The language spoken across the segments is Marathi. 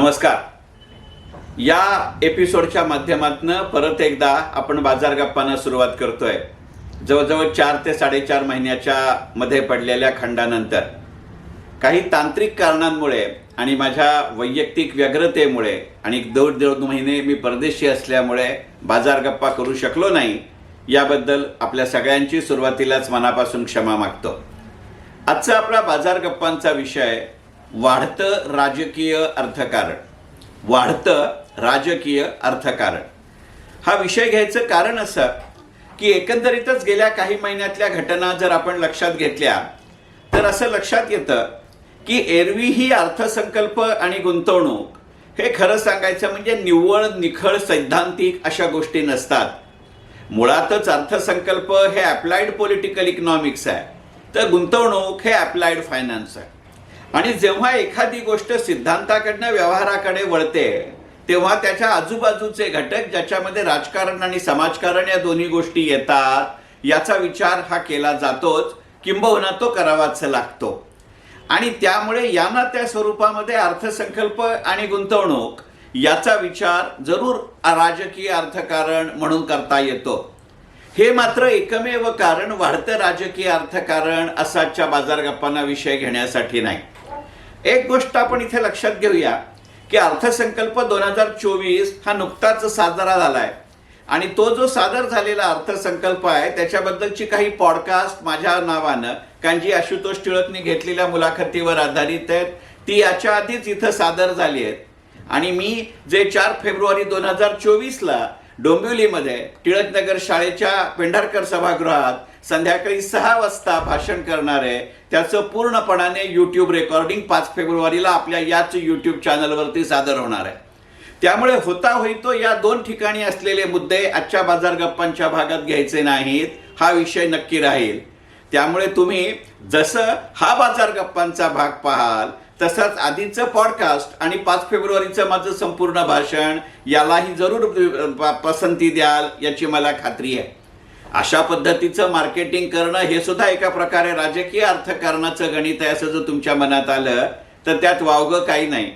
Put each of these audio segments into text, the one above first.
नमस्कार. या एपिसोडच्या माध्यमातून परत एकदा आपण बाजार गप्पांना सुरुवात करतोय. जवळजवळ चार ते साडेचार महिन्याच्या मध्ये पडलेल्या खंडानंतर. काही तांत्रिक कारणांमुळे आणि माझ्या वैयक्तिक व्यग्रतेमुळे आणि दोन दोन महिने मी परदेशी असल्यामुळे बाजार गप्पा करू शकलो नाही याबद्दल आपल्या सगळ्यांची सुरुवातीलाच मनापासून क्षमा मागतो. आजचा आपला बाजार गप्पांचा विषय वाढतं राजकीय अर्थकारण. वाढतं राजकीय अर्थकारण. हा विषय घ्यायचं कारण असं की एकंदरीतच गेल्या काही महिन्यातल्या घटना जर आपण लक्षात घेतल्या तर असं लक्षात येतं की एरवी ही अर्थसंकल्प आणि गुंतवणूक हे खरं सांगायचं म्हणजे निव्वळ निखळ सैद्धांतिक अशा गोष्टी नसतात. मुळातच अर्थसंकल्प हे ॲप्लाइड पॉलिटिकल इकॉनॉमिक्स आहे. तर गुंतवणूक हे ॲप्लाइड फायनान्स आहे. आणि जेव्हा एखादी गोष्ट सिद्धांताकडनं व्यवहाराकडे वळते तेव्हा त्याच्या आजूबाजूचे घटक ज्याच्यामध्ये राजकारण आणि समाजकारण या दोन्ही गोष्टी येतात याचा विचार हा केला जातोच. किंबहुना तो करावाच लागतो. आणि त्यामुळे यांना त्या स्वरूपामध्ये अर्थसंकल्प आणि गुंतवणूक याचा विचार जरूर राजकीय अर्थकारण म्हणून करता येतो. हे मात्र एकमेव कारण वाढतं राजकीय अर्थकारण असाच्या बाजार गप्पांना विषय घेण्यासाठी नाही. एक गोष्ट आपण इथे लक्षात घेऊया की अर्थसंकल्प दोन हजार चोवीस हा नुकताच साजरा झालाय. आणि तो जो सादर झालेला अर्थसंकल्प आहे त्याच्याबद्दलची काही पॉडकास्ट माझ्या नावानं कांजी आशुतोष टिळकनी घेतलेल्या मुलाखतीवर आधारित आहेत ती याच्या आधीच इथं सादर झाली आहेत. आणि मी जे चार फेब्रुवारी दोन हजार चोवीसला डोंबिवलीमध्ये टिळकनगर शाळेच्या पेंढारकर सभागृहात संध्याकाळी सहा वाजता भाषण करणार आहे त्याचं पूर्णपणाने यूट्यूब रेकॉर्डिंग पाच फेब्रुवारीला आपल्या याच यूट्यूब चॅनलवरती सादर होणार आहे. त्यामुळे होता होईतो या दोन ठिकाणी असलेले मुद्दे आजच्या बाजार गप्पांच्या भागात घ्यायचे नाहीत हा विषय नक्की राहील. त्यामुळे तुम्ही जसं हा बाजार गप्पांचा भाग पाहाल तसंच आधीचं पॉडकास्ट आणि पाच फेब्रुवारीचं माझं संपूर्ण भाषण यालाही जरूर पसंती द्याल याची मला खात्री आहे. अशा पद्धतीचं मार्केटिंग करणं हे सुद्धा एका प्रकारे राजकीय अर्थकारणाचं गणित आहे असं जर तुमच्या मनात आलं तर त्यात वावगं काही नाही.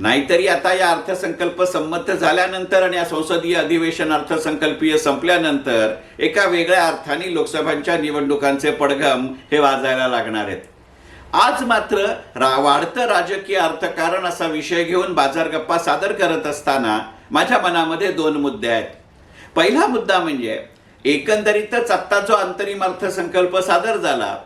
नाहीतरी आता या अर्थसंकल्प संमत झाल्यानंतर आणि या संसदीय अधिवेशन अर्थसंकल्पीय संपल्यानंतर एका वेगळ्या अर्थाने लोकसभांच्या निवडणुकांचे पडघम हे वाजायला लागणार आहेत. आज मात्र रा वाढतं राजकीय अर्थकारण असा विषय घेऊन बाजार गप्पा सादर करत असताना माझ्या मनामध्ये दोन मुद्दे आहेत. पहिला मुद्दा म्हणजे एकंदरीतच आत्ता जो अंतरिम अर्थसंकल्प सादर झाला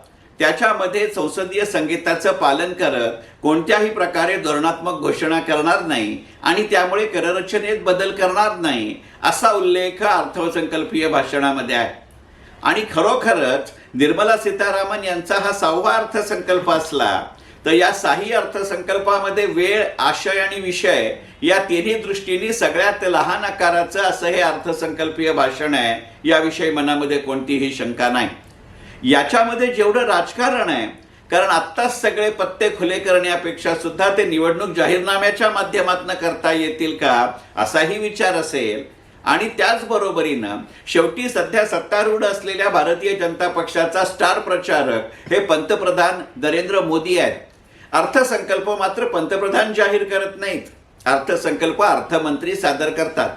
त्याच्यामध्ये संसदीय संगीताचं पालन करत कोणत्याही प्रकारे धोरणात्मक घोषणा करणार नाही आणि त्यामुळे कररचनेत बदल करणार नाही असा उल्लेख अर्थसंकल्पीय भाषणामध्ये आहे. आणि खरोखरच निर्मला सीतारामन यांचा हा सहावा अर्थसंकल्प असला तर या साही अर्थसंकल्पामध्ये वेळ आशय आणि विषय या तिन्ही दृष्टीने सगळ्यात लहान आकाराचं असं हे अर्थसंकल्पीय भाषण आहे याविषयी मनामध्ये कोणतीही शंका नाही. याच्यामध्ये जेवढं राजकारण आहे कारण आत्ताच सगळे पत्ते खुले करण्यापेक्षा सुद्धा ते निवडणूक जाहीरनाम्याच्या माध्यमातून करता येतील का असाही विचार असेल आणि त्याचबरोबरीनं शेवटी सध्या सत्तारूढ असलेल्या भारतीय जनता पक्षाचा स्टार प्रचारक हे पंतप्रधान नरेंद्र मोदी आहेत. अर्थसंकल्प मात्र पंतप्रधान जाहीर करत नाहीत. अर्थसंकल्प अर्थमंत्री सादर करतात.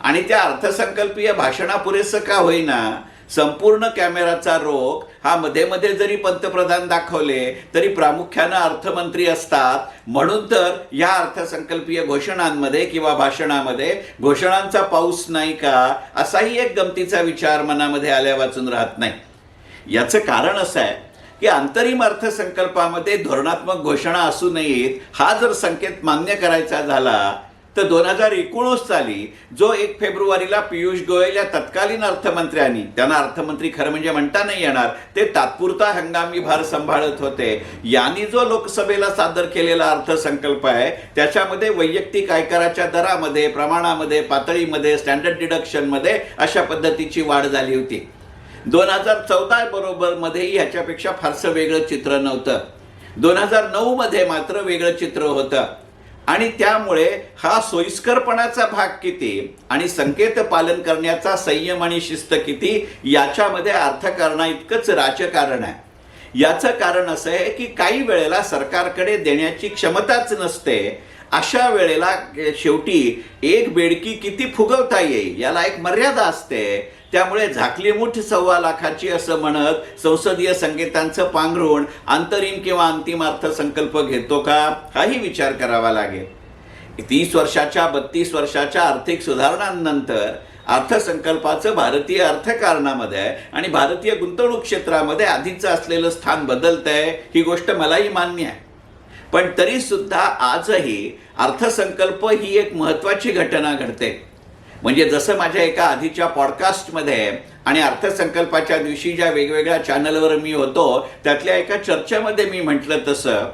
आणि त्या अर्थसंकल्पीय भाषणापुरेसं का होईना संपूर्ण कॅमेराचा रोग हा मध्ये मध्ये जरी पंतप्रधान दाखवले तरी प्रामुख्यानं अर्थमंत्री असतात. म्हणून तर या अर्थसंकल्पीय घोषणांमध्ये किंवा भाषणामध्ये घोषणांचा पाऊस नाही का असाही एक गमतीचा विचार मनामध्ये आल्या वाचून राहत नाही. याचं कारण असं आहे की अंतरिम अर्थसंकल्पामध्ये धोरणात्मक घोषणा असू नयेत हा जर संकेत मान्य करायचा झाला तर दोन हजार एकोणीस साली जो एक फेब्रुवारीला पियुष गोयल या तत्कालीन अर्थमंत्र्यांनी त्यांना अर्थमंत्री खरं म्हणजे म्हणता नाही येणार ते तात्पुरता हंगामी भार सांभाळत होते. यांनी जो लोकसभेला सादर केलेला अर्थसंकल्प आहे त्याच्यामध्ये वैयक्तिक आयकराच्या दरामध्ये प्रमाणामध्ये पातळीमध्ये स्टँडर्ड डिडक्शनमध्ये अशा पद्धतीची वाढ झाली होती. दोन हजार चौदा बरोबरमध्येही ह्याच्यापेक्षा फारसं वेगळं चित्र नव्हतं. दोन हजार नऊ मध्ये मात्र वेगळं चित्र होतं. आणि त्यामुळे हा सोयीस्करपणाचा भाग किती आणि संकेत पालन करण्याचा संयम आणि शिस्त किती याच्यामध्ये अर्थकारणा इतकंच राजकारण आहे. याचं कारण असं आहे की काही वेळेला सरकारकडे देण्याची क्षमताच नसते. अशा वेळेला शेवटी एक बेडकी किती फुगवता येईल याला एक मर्यादा असते. त्यामुळे झाकली मुठ सव्वा लाखाची असं म्हणत संसदीय संकेतांचं पांघरुण अंतरिम किंवा अंतिम अर्थसंकल्प घेतो का? हाही विचार करावा लागेल. तीस वर्षाच्या बत्तीस वर्षाच्या आर्थिक सुधारणांनंतर अर्थसंकल्पाचं भारतीय अर्थकारणामध्ये आणि भारतीय गुंतवणूक क्षेत्रामध्ये आधीचं असलेलं स्थान बदलतंय ही गोष्ट मलाही मान्य आहे. पण तरी सुद्धा आजही अर्थसंकल्प ही एक महत्त्वाची घटना घडते. म्हणजे जसं माझ्या एका आधीच्या पॉडकास्टमध्ये आणि अर्थसंकल्पाच्या दिवशी ज्या वेगवेगळ्या चॅनलवर मी होतो त्यातल्या एका चर्चेमध्ये मी म्हटलं तसं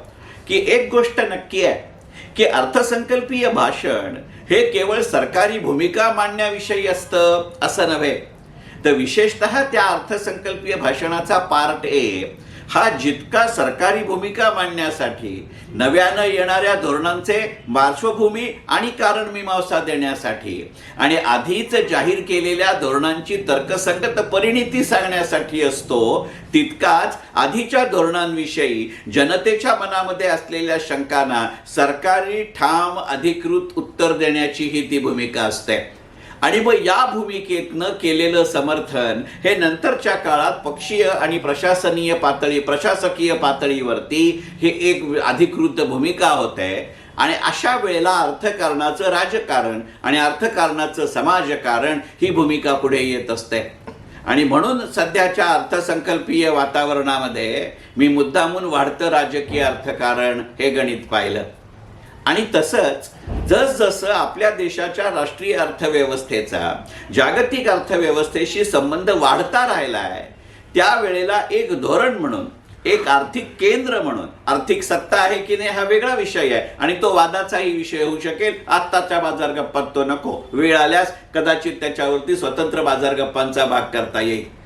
की एक गोष्ट नक्की आहे की अर्थसंकल्पीय भाषण हे केवळ सरकारी भूमिका मांडण्याविषयी असतं असं नव्हे. तर विशेषतः त्या अर्थसंकल्पीय भाषणाचा पार्ट ए हा जितका सरकारी भूमिका मांडण्यासाठी नव्यानं येणाऱ्या धोरणांचे पार्श्वभूमी आणि कारणमीमांसा देण्यासाठी आणि आधीच जाहीर केलेल्या धोरणांची तर्कसंगत परिणिती सांगण्यासाठी असतो तितकाच आधीच्या धोरणांविषयी जनतेच्या मनामध्ये असलेल्या शंकांना सरकारी ठाम अधिकृत उत्तर देण्याची ही ती भूमिका असते. आणि मग या भूमिकेतनं केलेलं समर्थन हे नंतरच्या काळात पक्षीय आणि प्रशासनीय पातळी प्रशासकीय पातळीवरती हे एक अधिकृत भूमिका होते. आणि अशा वेळेला अर्थकारणाचं राजकारण आणि अर्थकारणाचं समाजकारण ही भूमिका पुढे येत असते. आणि म्हणून सध्याच्या अर्थसंकल्पीय वातावरणामध्ये मी मुद्दामून वाढतं राजकीय अर्थकारण हे गणित पाहिलं. आणि तसंच जसजसं आपल्या देशाच्या राष्ट्रीय अर्थव्यवस्थेचा जागतिक अर्थव्यवस्थेशी संबंध वाढता राहिला आहे त्यावेळेला एक धोरण म्हणून एक आर्थिक केंद्र म्हणून आर्थिक सत्ता आहे की नाही हा वेगळा विषय आहे. आणि तो वादाचाही विषय होऊ शकेल. आत्ताच्या बाजार गप्पात तो नको. वेळ आल्यास कदाचित त्याच्यावरती स्वतंत्र बाजार गप्पांचा भाग करता येईल.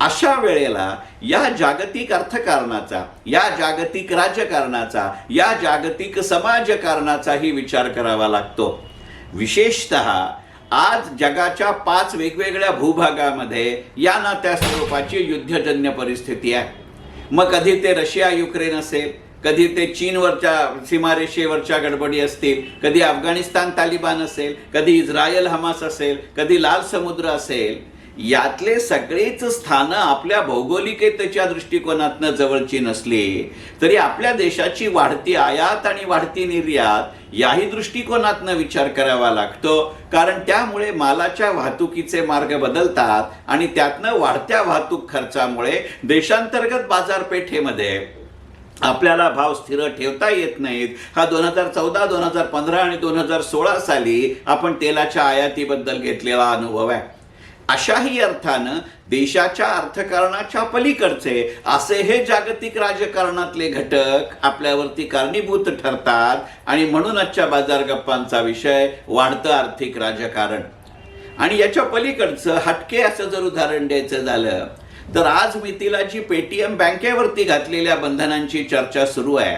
अशा वेळेला या जागतिक अर्थकारणाचा या जागतिक राजकारणाचा या जागतिक समाजकारणाचाही विचार करावा लागतो. विशेषत आज जगाच्या पाच वेगवेगळ्या भूभागामध्ये या ना त्या स्वरूपाची युद्धजन्य परिस्थिती आहे. मग कधी ते रशिया युक्रेन असेल कधी ते चीनवरच्या सीमारेषेवरच्या गडबडी असतील कधी अफगाणिस्तान तालिबान असेल कधी इस्रायल हमास असेल कधी लाल समुद्र असेल यातले सगळेच स्थानं आपल्या भौगोलिकतेच्या दृष्टिकोनातनं जवळची नसली तरी आपल्या देशाची वाढती आयात आणि वाढती निर्यात याही दृष्टिकोनातनं विचार करावा लागतो. कारण त्यामुळे मालाच्या वाहतुकीचे मार्ग बदलतात आणि त्यातनं वाढत्या वाहतूक खर्चामुळे देशांतर्गत बाजारपेठेमध्ये आपल्याला भाव स्थिर ठेवता येत नाहीत. हा दोन हजार चौदा दोन हजार पंधरा आणि दोन हजार सोळा साली आपण तेलाच्या आयातीबद्दल घेतलेला अनुभव आहे. अशाही अर्थानं देशाच्या अर्थकारणाच्या पलीकडचे असे हे जागतिक राजकारणातले घटक आपल्यावरती कारणीभूत ठरतात आणि म्हणून आजच्या बाजार गप्पांचा विषय वाढतं आर्थिक राजकारण. आणि याच्या पलीकडचं हटके असं जर उदाहरण द्यायचं झालं तर आज मिथिलाची जी पेटीएम बँकेवरती घातलेल्या बंधनांची चर्चा सुरू आहे.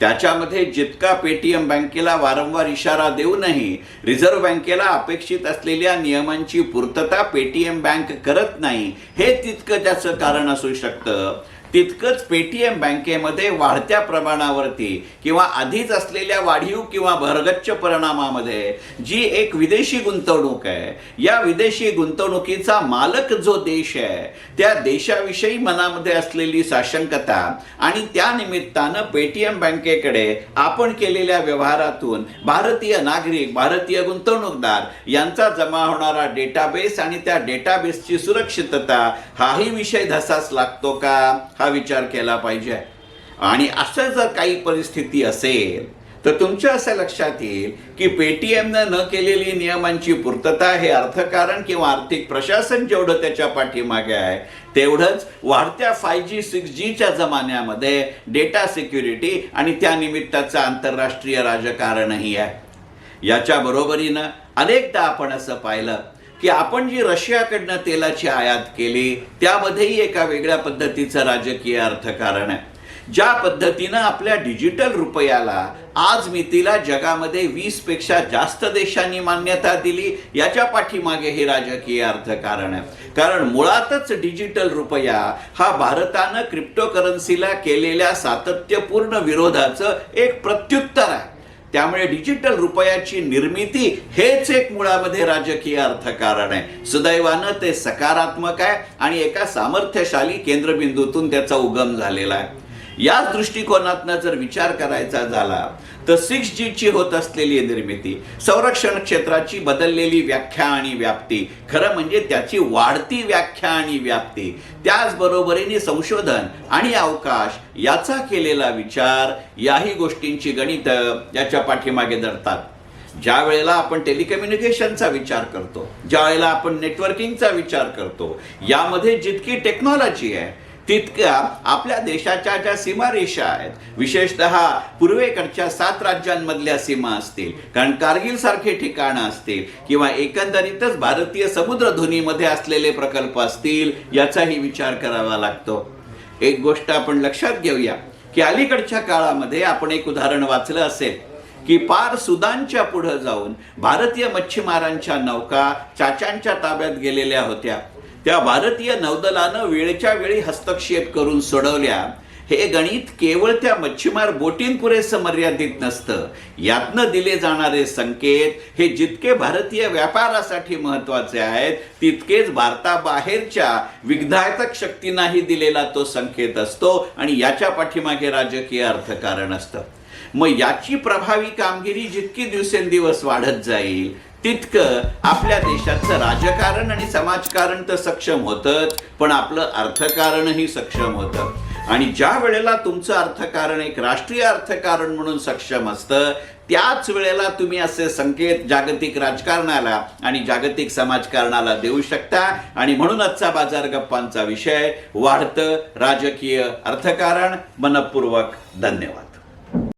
त्याच्यामध्ये जितका पेटीएम बँकेला वारंवार इशारा देऊनही रिझर्व्ह बँकेला अपेक्षित असलेल्या नियमांची पूर्तता पेटीएम बँक करत नाही हे तितकं त्याचं कारण असू शकतं. तितकंच पेटीएम बँकेमध्ये वाढत्या प्रमाणावरती किंवा आधीच असलेल्या वाढीव किंवा भरगच्च परिणामामध्ये जी एक विदेशी गुंतवणूक आहे या विदेशी गुंतवणुकीचा मालक जो देश आहे त्या देशाविषयी मनामध्ये असलेली साशंकता आणि त्या निमित्तानं पेटीएम बँकेकडे आपण केलेल्या व्यवहारातून भारतीय नागरिक भारतीय गुंतवणूकदार यांचा जमा होणारा डेटाबेस आणि त्या डेटाबेसची सुरक्षितता हाही विषय धसास लागतो का? हा विचार केला पाहिजे. आणि असं जर काही परिस्थिती असेल तर तुमच्या असं लक्षात येईल की पेटीएमनं न केलेली नियमांची पूर्तता हे अर्थकारण किंवा आर्थिक प्रशासन जेवढं त्याच्या पाठीमागे आहे तेवढंच वाढत्या फाय जी सिक्स जीच्या जमान्यामध्ये डेटा सिक्युरिटी आणि त्यानिमित्ताचं आंतरराष्ट्रीय राजकारणही आहे. याच्या बरोबरीनं अनेकदा आपण असं पाहिलं की आपण जी रशियाकडनं तेलाची आयात केली त्यामध्येही एका वेगळ्या पद्धतीचं राजकीय अर्थकारण आहे. ज्या पद्धतीनं आपल्या डिजिटल रुपयाला आज मितीला जगामध्ये वीसपेक्षा जास्त देशांनी मान्यता दिली याच्या पाठीमागे हे राजकीय अर्थकारण आहे. कारण मुळातच डिजिटल रुपया हा भारतानं क्रिप्टोकरन्सीला केलेल्या सातत्यपूर्ण विरोधाचं एक प्रत्युत्तर आहे. त्यामुळे डिजिटल रुपयाची निर्मिती हेच एक मुळामध्ये राजकीय अर्थकारण आहे. सुदैवानं ते सकारात्मक आहे आणि एका सामर्थ्यशाली केंद्रबिंदूतून त्याचा उगम झालेला आहे. याच दृष्टिकोनातनं जर विचार करायचा झाला तर सिक्स जी ची होत असलेली निर्मिती संरक्षण क्षेत्राची बदललेली व्याख्या आणि व्याप्ती खरं म्हणजे त्याची वाढती व्याख्या आणि व्याप्ती त्याचबरोबरीने संशोधन आणि अवकाश याचा केलेला विचार याही गोष्टींची गणित याच्या पाठीमागे धरतात. ज्या वेळेला आपण टेलिकम्युनिकेशनचा विचार करतो ज्या वेळेला आपण नेटवर्किंगचा विचार करतो यामध्ये जितकी टेक्नॉलॉजी आहे तितक्या आपल्या देशाच्या ज्या सीमारेषा आहेत विशेषतः पूर्वेकडच्या सात राज्यांमधल्या सीमा असतील कारण कारगिल सारखे ठिकाणं असतील किंवा एकंदरीतच भारतीय समुद्रधुनीमध्ये असलेले प्रकल्प असतील याचाही विचार करावा लागतो. एक गोष्ट आपण लक्षात घेऊया की अलीकडच्या काळामध्ये आपण एक उदाहरण वाचलं असेल की पार सुदानच्या पुढं जाऊन भारतीय मच्छीमारांच्या नौका चाच्यांच्या ताब्यात गेलेल्या होत्या. त्या भारतीय नौदलानं वेळच्या वेळी हस्तक्षेप करून सोडवल्या. हे गणित केवळ त्या मच्छीमार बोटींपुरेसं मर्यादित नसतं. यातनं दिले जाणारे संकेत हे जितके भारतीय व्यापारासाठी महत्त्वाचे आहेत तितकेच भारताबाहेरच्या विघ्नायतक शक्तींनाही दिलेला तो संकेत असतो आणि याच्या पाठीमागे राजकीय अर्थकारण असतं. मग याची प्रभावी कामगिरी जितकी दिवसेंदिवस वाढत जाईल तितकं आपल्या देशाचं राजकारण आणि समाजकारण तर सक्षम होतंच पण आपलं अर्थकारणही सक्षम होतं. आणि ज्या वेळेला तुमचं अर्थकारण एक राष्ट्रीय अर्थकारण म्हणून सक्षम असतं त्याच वेळेला तुम्ही असे संकेत जागतिक राजकारणाला आणि जागतिक समाजकारणाला देऊ शकता. आणि म्हणून आजचा बाजार गप्पांचा विषय वाढतं राजकीय अर्थकारण. मनपूर्वक धन्यवाद.